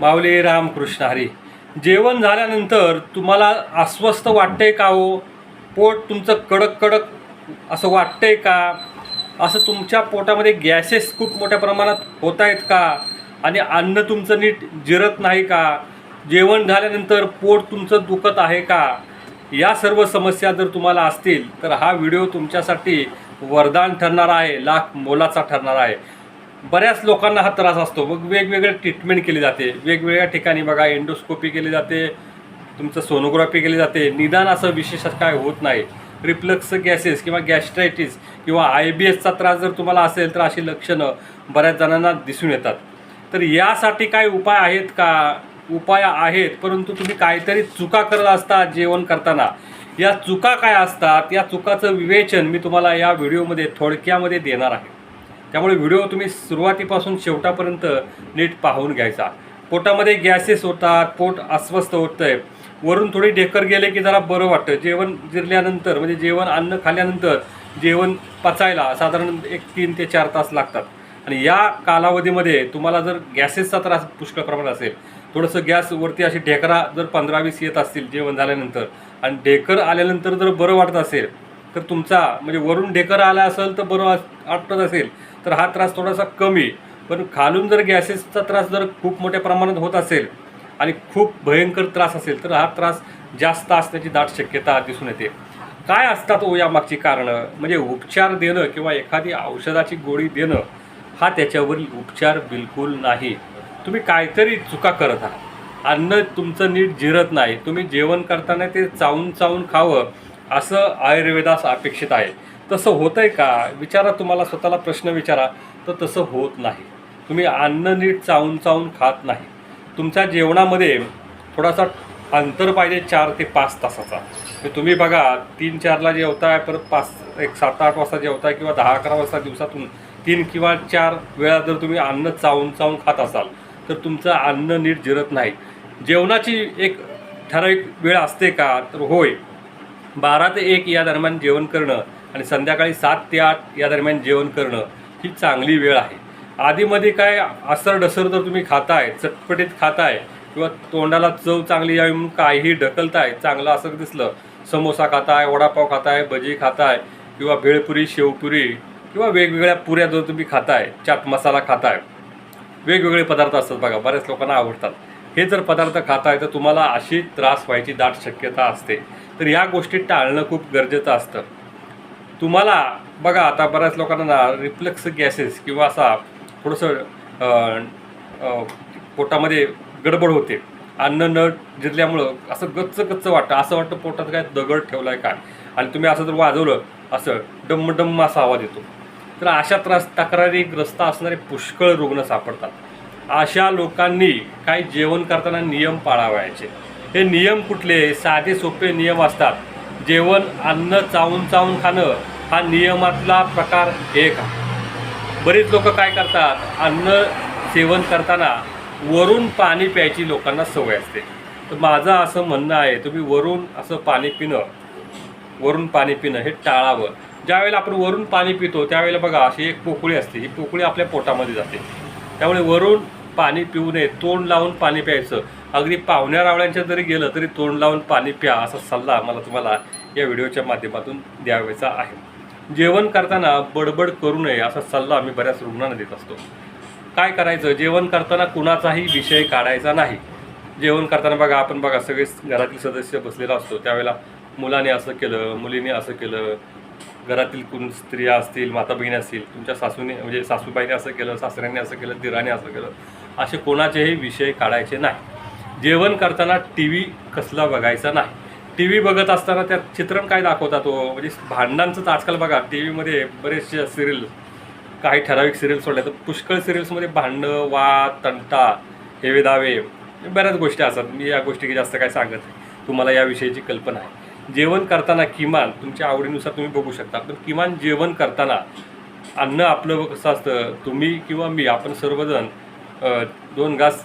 माऊली रामकृष्ण हरी. जेवण झाल्यानंतर तुम्हाला अस्वस्थ वाटतंय का हो? पोट तुमचं कडक कडक असं वाटतंय का? असं तुमच्या पोटामध्ये गॅसेस खूप मोठ्या प्रमाणात होत आहेत का? आणि अन्न तुमचं नीट जिरत नाही का? जेवण झाल्यानंतर पोट तुमचं दुखत आहे का? या सर्व समस्या जर तुम्हाला असतील तर हा व्हिडिओ तुमच्यासाठी वरदान ठरणार आहे लाख मोलाचा ठरणार आहे. बऱ्याच लोकांना हा त्रास असतो. मग वेगवेगळे ट्रीटमेंट केली जाते. वेगवेगळ्या ठिकाणी बघा एंडोस्कोपी केली जाते तुमचं सोनोग्राफी केली जाते. निदान असं विशेष काय होत नाही. रिफ्लक्स गॅसेस किंवा गॅस्ट्रायटिस किंवा आय बी एसचा त्रास जर तुम्हाला असेल तर अशी लक्षणं बऱ्याच जणांना दिसून येतात. तर यासाठी काय उपाय आहेत का? उपाय आहेत परंतु तुम्ही काहीतरी चुका करत असता जेवण करताना. या चुका काय असतात? या चुकाचं विवेचन मी तुम्हाला या व्हिडिओमध्ये थोडक्यामध्ये देणार आहे. त्यामुळे व्हिडिओ तुम्ही सुरुवातीपासून शेवटापर्यंत नीट पाहून घ्यायचा. पोटामध्ये गॅसेस होतात पोट अस्वस्थ होतं आहे वरून थोडी ढेकर गेले की जरा बरं वाटतं. जेवण जिरल्यानंतर म्हणजे जेवण अन्न खाल्ल्यानंतर जेवण पचायला साधारण एक तीन ते चार तास लागतात. आणि या कालावधीमध्ये तुम्हाला जर गॅसेसचा त्रास पुष्कळ प्रमाणात असेल थोडंसं गॅसवरती अशी ढेकरा जर पंधरा वीस येत असतील जेवण झाल्यानंतर आणि ढेकर आल्यानंतर जर बरं वाटत असेल तर तुमचा म्हणजे वरून ढेकर आला असेल तर बरं वाटत असेल तर हा त्रास थोडासा कमी. पण खालून जर गॅसेसचा त्रास जर खूप मोठ्या प्रमाणात होत असेल आणि खूप भयंकर त्रास असेल तर हा त्रास जास्त असण्याची दाट शक्यता दिसून येते. काय असतात हो ओ यामागची कारणं? म्हणजे उपचार देणं किंवा एखादी औषधाची गोळी देणं हा त्याच्यावरील उपचार बिलकुल नाही. तुम्ही काहीतरी चुका करत आहात. अन्न तुमचं नीट जिरत नाही. तुम्ही जेवण करताना ते चावून चावून खावं असं आयुर्वेदास अपेक्षित आहे. तसं होतंय का? विचारा तुम्हाला स्वतःला प्रश्न विचारा. तर तसं होत नाही. तुम्ही अन्न नीट चावून चावून खात नाही. तुमच्या जेवणामध्ये थोडासा अंतर पाहिजे चार ते पाच तासाचा. तुम्ही बघा तीन चारला जेवताय परत पाच एक सात आठ वाजता जेवताय किंवा दहा अकरा वाजता दिवसातून तीन किंवा चार वेळा जर तुम्ही अन्न चावून चावून खात असाल तर तुमचं अन्न नीट जिरत नाही. जेवणाची एक ठराविक वेळ असते का? तर होय. बारा ते एक या दरम्यान जेवण करणं आणि संध्याकाळी सात ते आठ या दरम्यान जेवण करणं ही चांगली वेळ आहे. आधीमध्ये काय असर डसर जर तुम्ही खाताय चटपटीत खाताय किंवा तोंडाला चव चांगली यावी म्हणून काहीही ढकलताय चांगलं असं दिसलं समोसा खाताय वडापाव खाताय भजी खाताय किंवा भेळपुरी शेवपुरी किंवा वेगवेगळ्या पुऱ्या जर तुम्ही खाताय चाट मसाला खाताय वेगवेगळे पदार्थ असतात बघा बऱ्याच लोकांना आवडतात. हे जर पदार्थ खाताय तर तुम्हाला अशी त्रास व्हायची दाट शक्यता असते. तर या गोष्टी टाळणं खूप गरजेचं असतं. तुम्हाला बघा आता बऱ्याच लोकांना रिफ्लेक्स गॅसेस किंवा असा थोडंसं पोटामध्ये गडबड होते. अन्न न जिरल्यामुळं असं गच्च गच्च वाटतं. असं वाटतं पोटात काय दगड ठेवला आहे काय? आणि तुम्ही असं जर वाजवलं असं डम्म डम्म असा आवाज येतो. तर अशा त्रास तक्रारी ग्रस्त असणारे पुष्कळ रुग्ण सापडतात. अशा लोकांनी काही जेवण करताना नियम पाळावायचे. हे नियम कुठले? साधे सोपे नियम असतात. जेवण अन्न चावून चावून खाणं हा नियमातला प्रकार एक आहे. बरेच लोक काय करतात अन्न सेवन करताना वरून पाणी प्यायची लोकांना सवय असते. तर माझं असं म्हणणं आहे तुम्ही वरून असं पाणी पिणं वरून पाणी पिणं हे टाळावं. ज्यावेळेला आपण वरून पाणी पितो त्यावेळेला बघा अशी एक पोकळी असते ही पोकळी आपल्या पोटामध्ये जाते. त्यामुळे वरून पाणी पिऊ नये तोंड लावून पाणी प्यायचं. अगदी पाहुण्या रावळ्यांच्या जरी गेलं तरी तोंड लावून पाणी प्या असा सल्ला मला तुम्हाला या व्हिडिओच्या माध्यमातून द्यावायचा आहे. जेवण करताना बडबड करू नये असा सल्ला आम्ही बऱ्याच रुग्णांना देत असतो. काय करायचं? जेवण करताना कुणाचाही विषय काढायचा नाही. जेवण करताना बघा आपण बघा सगळे घरातील सदस्य बसलेला असतो. त्यावेळेला मुलाने असं केलं मुलीने असं केलं घरातील कोण स्त्रिया असतील माता बहिणी असतील तुमच्या सासूने म्हणजे सासूबाईने असं केलं सासऱ्याने असं केलं दिराने असं केलं असे कोणाचेही विषय काढायचे नाही. जेवण करताना टी व्ही कसला बघायचा नाही. टी व्ही बघत असताना त्यात चित्रण काय दाखवतात तो म्हणजे भांडणांचंच आजकाल बघा टी व्हीमध्ये बरेचसे सिरियल काही ठराविक सिरियल सोडल्या तर पुष्कळ सिरियल्समध्ये भांडणं वाद तंटा हेवे दावे बऱ्याच गोष्टी असतात. मी या गोष्टी जास्त काय सांगत नाही. तुम्हाला या विषयीची कल्पना आहे. जेवण करताना किमान तुमच्या आवडीनुसार तुम्ही बघू शकता. पण किमान जेवण करताना अन्न आपलं कसं असतं? तुम्ही किंवा मी आपण सर्वजण दोन घास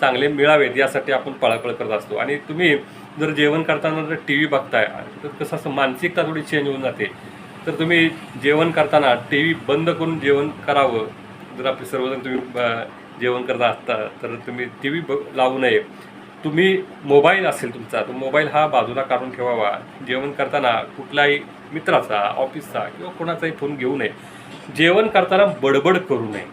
चांगले मिळावेत यासाठी आपण पळापळ करत असतो. आणि तुम्ही जर जेवण करताना जर टी व्ही बघताय तर कसं असं मानसिकता थोडी चेंज होऊन जाते. तर तुम्ही जेवण करताना टी व्ही बंद करून जेवण करावं. जर आपले सर्वजण तुम्ही जेवण करत असता तर तुम्ही टी व्ही ब लावू नये. तुम्ही मोबाईल असेल तुमचा तो मोबाईल हा बाजूला काढून ठेवावा. जेवण करताना कुठलाही मित्राचा ऑफिसचा किंवा कोणाचाही फोन घेऊ नये. जेवण करताना बडबड करू नये.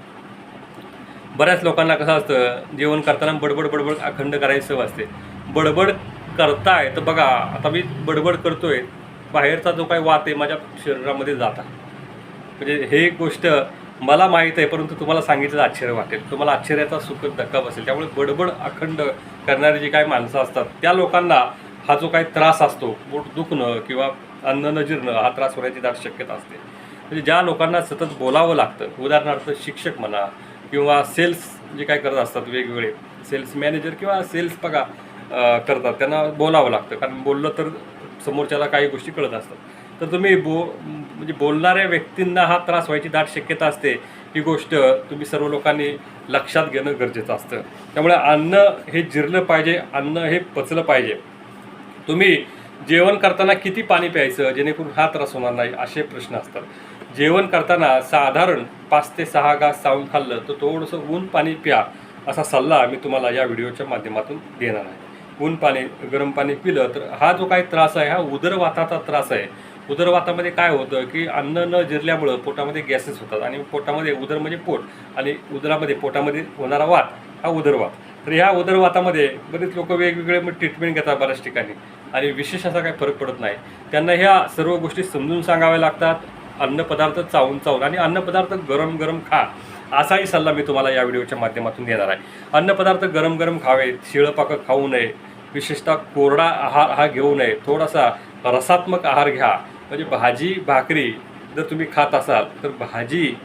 बऱ्याच लोकांना कसं असतं जेवण करताना बडबड बडबड अखंड करायची सवय असते. बडबड करताय तर बघा आता मी बडबड करतोय. बाहेरचा जो काही वात आहे माझ्या शरीरामध्ये जात आहे. म्हणजे हे एक गोष्ट मला माहीत आहे परंतु तुम्हाला सांगितलं आश्चर्य वाटेल. तुम्हाला आश्चर्याचा सुखद धक्का बसेल. त्यामुळे बडबड अखंड करणारे जे काही माणसं असतात त्या लोकांना हा जो काही त्रास असतो पोट दुखणं किंवा अन्न न जिरणं हा त्रास होण्याची दाट शक्यता असते. म्हणजे ज्या लोकांना सतत बोलावं लागतं उदाहरणार्थ शिक्षक म्हणा किंवा सेल्स जे काय करत असतात वेगवेगळे सेल्स मॅनेजर किंवा सेल्स बघा करतात. त्यांना बोलावं लागतं. कारण बोललं तर समोरच्याला काही गोष्टी कळत असतात. तर तुम्ही बो म्हणजे बोलणाऱ्या व्यक्तींना हा त्रास व्हायची दाट शक्यता असते. ही गोष्ट तुम्ही सर्व लोकांनी लक्षात घेणं गरजेचं असतं. त्यामुळे अन्न हे जिरलं पाहिजे अन्न हे पचलं पाहिजे. तुम्ही जेवण करताना किती पाणी प्यायचं? जेणेकरून हा त्रास होणार नाही असे प्रश्न असतात. जेवण करताना साधारण पाच ते सहा घास चावून खाल्लं तर थोडंसं ऊन पाणी प्या असा सल्ला मी तुम्हाला या व्हिडिओच्या माध्यमातून देणार आहे. ऊन पाणी गरम पाणी पिलं तर हा जो काही त्रास आहे हा उदरवाताचा त्रास आहे. उदरवातामध्ये काय होतं की अन्न न जिरल्यामुळं पोटामध्ये गॅसेस होतात आणि पोटामध्ये उदर म्हणजे पोट आणि उदरामध्ये पोटामध्ये होणारा वात हा उदरवात. तर ह्या उदरवातामध्ये बरेच लोक वेगवेगळे मग ट्रीटमेंट घेतात बऱ्याच ठिकाणी आणि विशेष असा काही फरक पडत नाही. त्यांना ह्या सर्व गोष्टी समजून सांगाव्या लागतात. अन्नपदार्थ चावून चावून आणि अन्नपदार्थ गरम गरम खा. असाही सल्ला मी तुम्हाला या व्हिडिओच्या माध्यमातून देणार आहे. अन्नपदार्थ गरम गरम खावे शिळपाकं खाऊ नये विशेषतः कोरडा आहार हा घेऊ नये थोडासा रसात्मक आहार घ्या. म्हणजे भाजी भाकरी जर तुम्ही खात असाल तर भाजी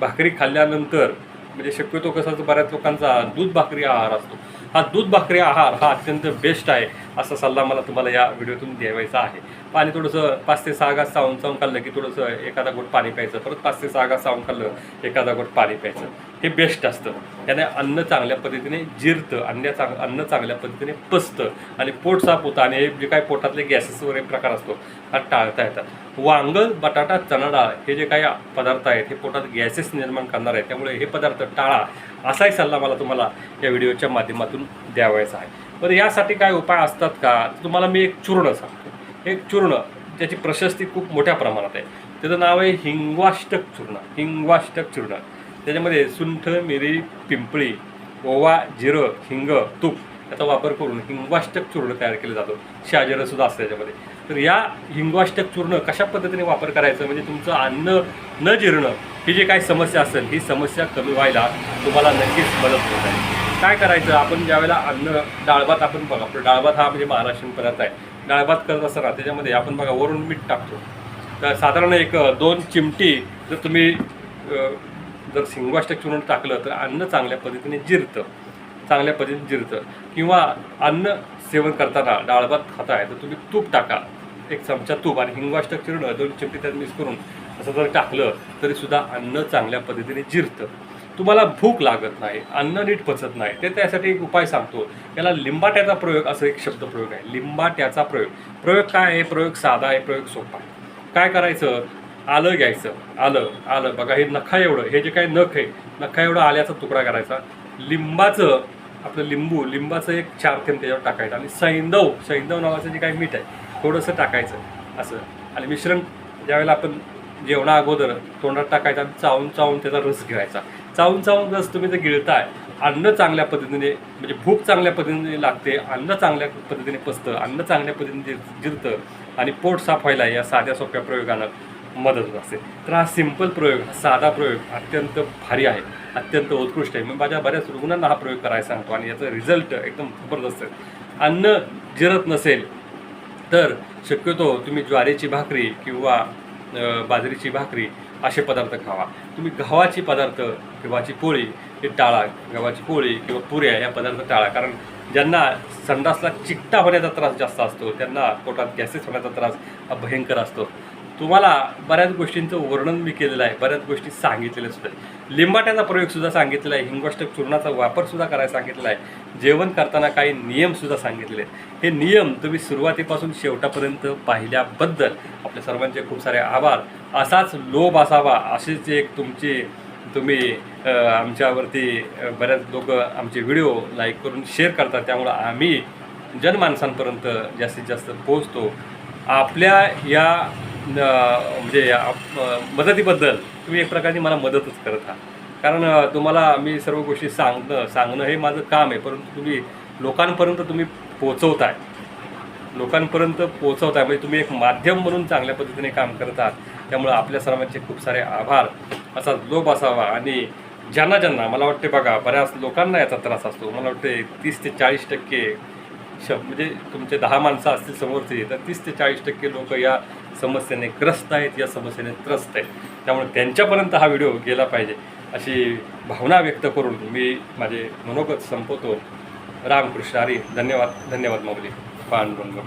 भाकरी खाल्ल्यानंतर म्हणजे शक्यतो कसं बऱ्याच लोकांचा दूध भाकरी आहार असतो. हा दूध भाकरी आहार हा अत्यंत बेस्ट आहे असा सल्ला मला तुम्हाला या व्हिडिओतून द्यावायचा आहे. पाणी थोडंसं पाच ते सहा घास चावून चावून खाल्लं की थोडंसं एखादा गोट पाणी प्यायचं. परत पाच ते सहा घास चावून खाल्लं एखादा गोट पाणी प्यायचं. हे बेस्ट असतं. त्याने अन्न चांगल्या पद्धतीने जिरतं अन्न चांग अन्न चांगल्या पद्धतीने पचतं. आणि पोट साफ होतं आणि हे जे काही पोटातले गॅसेस वगैरे प्रकार असतो हा टाळता येतात. वांग बटाटा चणा डाळ हे जे काही पदार्थ आहेत हे पोटात गॅसेस निर्माण करणार आहेत. त्यामुळे हे पदार्थ टाळा असाही सल्ला मला तुम्हाला या व्हिडिओच्या माध्यमातून द्यावायचा आहे. बरं यासाठी काय उपाय असतात का? तुम्हाला मी एक चूर्ण सांगतो. एक चूर्ण त्याची प्रशस्ती खूप मोठ्या प्रमाणात आहे. त्याचं नाव आहे हिंगवाष्टक चूर्ण हिंगवाष्टक चूर्ण. त्याच्यामध्ये सुंठ मिरी पिंपळी ओवा जिरं हिंग तूप याचा वापर करून हिंगवाष्टक चूर्ण तयार केलं जातं. शहाजिरंसुद्धा असतं त्याच्यामध्ये. तर या हिंगवाष्टक चूर्ण कशा पद्धतीने वापर करायचं? म्हणजे तुमचं अन्न न जिरणं ही जी काही समस्या असेल ही समस्या कमी व्हायला तुम्हाला नक्कीच मदत होत आहे. काय करायचं? आपण ज्यावेळेला अन्न डाळभात आपण बघा आपलं डाळभात हा म्हणजे महाराष्ट्रीयन पदार्थ आहे. डाळभात करत असताना त्याच्यामध्ये आपण बघा वरून मीठ टाकतो. तर साधारण एक दोन चिमटी जर तुम्ही जर सिंगवाष्टक चूर्ण टाकलं तर अन्न चांगल्या पद्धतीने जिरतं. चांगल्या पद्धतीने जिरतं. किंवा अन्न सेवन करताना डाळभात खाताय तर तुम्ही तूप टाका. एक चमचा तूप आणि हिंगवाष्टक चूर्ण दोन चिमटी त्यात मिक्स करून असं जर टाकलं तरीसुद्धा अन्न चांगल्या पद्धतीने जिरतं. तुम्हाला भूक लागत नाही अन्न नीट पचत नाही. ते त्यासाठी एक उपाय सांगतो. याला लिंबाट्याचा प्रयोग असं एक शब्द प्रयोग आहे. लिंबाट्याचा प्रयोग. प्रयोग काय आहे? प्रयोग साधा आहे प्रयोग सोपा आहे. काय करायचं? आलं घ्यायचं. आलं आलं. बघा हे नखा एवढं. हे जे काही नख आहे नखा एवढं आल्याचा तुकडा करायचा. लिंबाचं आपलं लिंबू लिंबाचं एक चार थेंब त्याच्यावर टाकायचं. आणि सैंदव सैंदव नावाचं जे काही मीठ आहे थोडंसं टाकायचं. असं. आणि मिश्रण ज्यावेळेला आपण जेवणा अगोदर तोंडात टाकायचं आणि चावून चावून त्याचा रस घ्यायचा. चावून चावून रस तुम्ही जर गिळताय अन्न चांगल्या पद्धतीने म्हणजे भूक चांगल्या पद्धतीने लागते अन्न चांगल्या पद्धतीने पचतं अन्न चांगल्या पद्धतीने जिरतं आणि पोट साफ व्हायला या साध्या सोप्या प्रयोगानं मदत होत असते. तर हा सिंपल प्रयोग हा साधा प्रयोग अत्यंत भारी आहे अत्यंत उत्कृष्ट आहे. मी माझ्या बऱ्याच रुग्णांना हा प्रयोग करायला सांगतो आणि याचा रिझल्ट एकदम जबरदस्त आहे. अन्न जिरत नसेल तर शक्यतो तुम्ही ज्वारीची भाकरी किंवा बाजरीची भाकरी असे पदार्थ खावा. तुम्ही गव्हाची पदार्थ गव्हाची पोळी हे टाळा गव्हाची पोळी किंवा पुऱ्या या पदार्थ टाळा कारण ज्यांना संडासला चिकटा होण्याचा त्रास जास्त असतो त्यांना पोटात गॅसेस होण्याचा त्रास हा भयंकर असतो. तुम्हाला बऱ्याच गोष्टींचं वर्णन मी केलेलं आहे बऱ्याच गोष्टी सांगितलेल्या सुद्धा लिंबाट्याचा प्रयोगसुद्धा सांगितलेला आहे हिंगोष्टक चूर्णाचा वापरसुद्धा करायला सांगितलेला आहे. जेवण करताना काही नियमसुद्धा सांगितलेले आहेत. हे नियम तुम्ही सुरुवातीपासून शेवटापर्यंत पाहिल्याबद्दल आपल्या सर्वांचे खूप सारे आभार. असाच लोभ असावा अशीच एक तुमची तुम्ही आमच्यावरती बऱ्याच लोक आमचे व्हिडिओ लाईक करून शेअर करतात. त्यामुळं आम्ही जनमानसांपर्यंत जास्तीत जास्त पोहोचतो. आपल्या या म्हणजे मदतीबद्दल तुम्ही एक प्रकारची मला मदतच करत आहात. कारण तुम्हाला मी सर्व गोष्टी सांगणं सांगणं हे माझं काम आहे. परंतु तुम्ही लोकांपर्यंत तुम्ही पोचवताय लोकांपर्यंत पोचवताय म्हणजे तुम्ही एक माध्यम म्हणून चांगल्या पद्धतीने काम करत आहात. त्यामुळं आपल्या सर्वांचे खूप सारे आभार. असा लोभ असावा आणि ज्यांना ज्यांना मला वाटते बघा बऱ्याच लोकांना याचा त्रास असतो. मला वाटते तीस ते चाळीस टक्के श म्हणजे तुमचे दहा माणसं असतील समोरचे तर तीस ते चाळीस टक्के लोक या समस्येने ग्रस्त आहेत या समस्येने त्रस्त आहेत. त्यामुळे त्यांच्यापर्यंत हा व्हिडिओ गेला पाहिजे अशी भावना व्यक्त करून मी माझे मनोगत संपवतो. रामकृष्ण हरी धन्यवाद धन्यवाद माऊली. पांडुरंग पांडुरंग